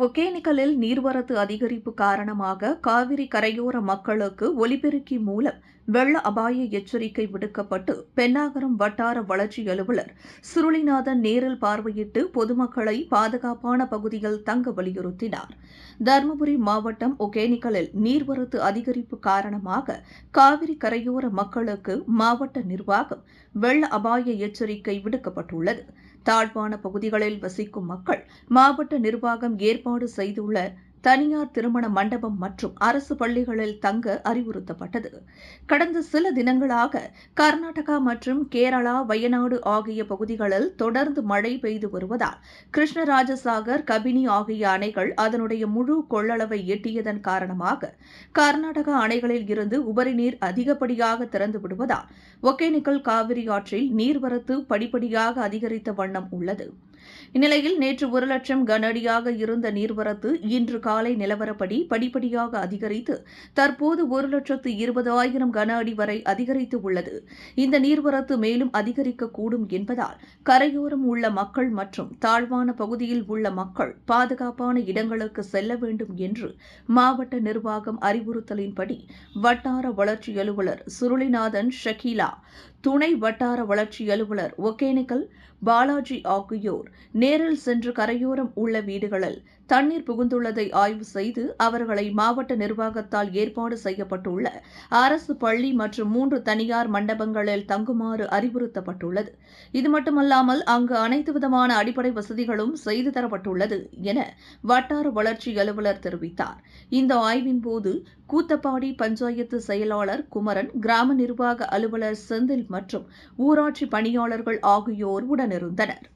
ஒகேனிக்கலில் நீர்வரத்து அதிகரிப்பு காரணமாக காவிரி கரையோர மக்களுக்கு ஒலிபெருக்கி மூலம் வெள்ள அபாய எச்சரிக்கை விடுக்கப்பட்டு பென்னாகரம் வட்டார வளர்ச்சி அலுவலர் சுருளிநாதன் நேரில் பார்வையிட்டு பொதுமக்களை பாதுகாப்பான பகுதியில் தங்க வலியுறுத்தினார். தருமபுரி மாவட்டம் ஒகேனிக்கலில் நீர்வரத்து அதிகரிப்பு காரணமாக காவிரி கரையோர மக்களுக்கு மாவட்ட நிர்வாகம் வெள்ள அபாய எச்சரிக்கை விடுக்கப்பட்டுள்ளது. தாழ்வான பகுதிகளில் வசிக்கும் மக்கள் மாவட்ட நிர்வாகம் ஏற்பாடு செய்துள்ள தனியார் திருமண மண்டபம் மற்றும் அரசு பள்ளிகளில் தங்க அறிவுறுத்தப்பட்டது. கடந்த சில தினங்களாக கர்நாடகா மற்றும் கேரளா வயநாடு ஆகிய பகுதிகளில் தொடர்ந்து மழை பெய்து வருவதால் கிருஷ்ணராஜசாகர் கபினி ஆகிய அணைகள் அதனுடைய முழு கொள்ளளவை எட்டியதன் காரணமாக கர்நாடகா அணைகளில் இருந்து உபரி நீர் அதிகப்படியாக திறந்து விடுவதால் ஒகேனக்கல் காவிரி ஆற்றில் நீர்வரத்து படிப்படியாக அதிகரித்த வண்ணம் உள்ளது. இந்நிலையில் நேற்று ஒரு லட்சம் கனஅடியாக இருந்த நீர்வரத்து இன்று காலை நிலவரப்படி படிப்படியாக அதிகரித்து தற்போது ஒரு லட்சத்து இருபதாயிரம் கன அடி வரை அதிகரித்து உள்ளது. இந்த நீர்வரத்து மேலும் அதிகரிக்கக்கூடும் என்பதால் கரையோரம் உள்ள மக்கள் மற்றும் தாழ்வான பகுதியில் உள்ள மக்கள் பாதுகாப்பான இடங்களுக்கு செல்ல வேண்டும் என்று மாவட்ட நிர்வாகம் அறிவுறுத்தலின்படி வட்டார வளர்ச்சி அலுவலர் சுருளிநாதன் ஷக்கீலா துணை வட்டார வளர்ச்சி அலுவலர் ஒகேனக்கல் பாலாஜி ஆகியோர் நேரில் சென்று கரையோரம் உள்ள வீடுகளில் தண்ணீர் புகுந்துள்ளதை ஆய்வு செய்து அவர்களை மாவட்ட நிர்வாகத்தால் ஏற்பாடு செய்யப்பட்டுள்ள அரசு பள்ளி மற்றும் மூன்று தனியார் மண்டபங்களில் தங்குமாறு அறிவுறுத்தப்பட்டுள்ளது. இது மட்டுமல்லாமல் அங்கு அனைத்து விதமான அடிப்படை வசதிகளும் செய்து தரப்பட்டுள்ளது என வட்டார வளர்ச்சி அலுவலர் தெரிவித்தார். இந்த ஆய்வின் போது கூத்தப்பாடி பஞ்சாயத்து செயலாளர் குமரன் கிராம நிர்வாக அலுவலர் செந்தில் மற்றும் ஊராட்சி பணியாளர்கள் ஆகியோர் உடனிருந்தனர்.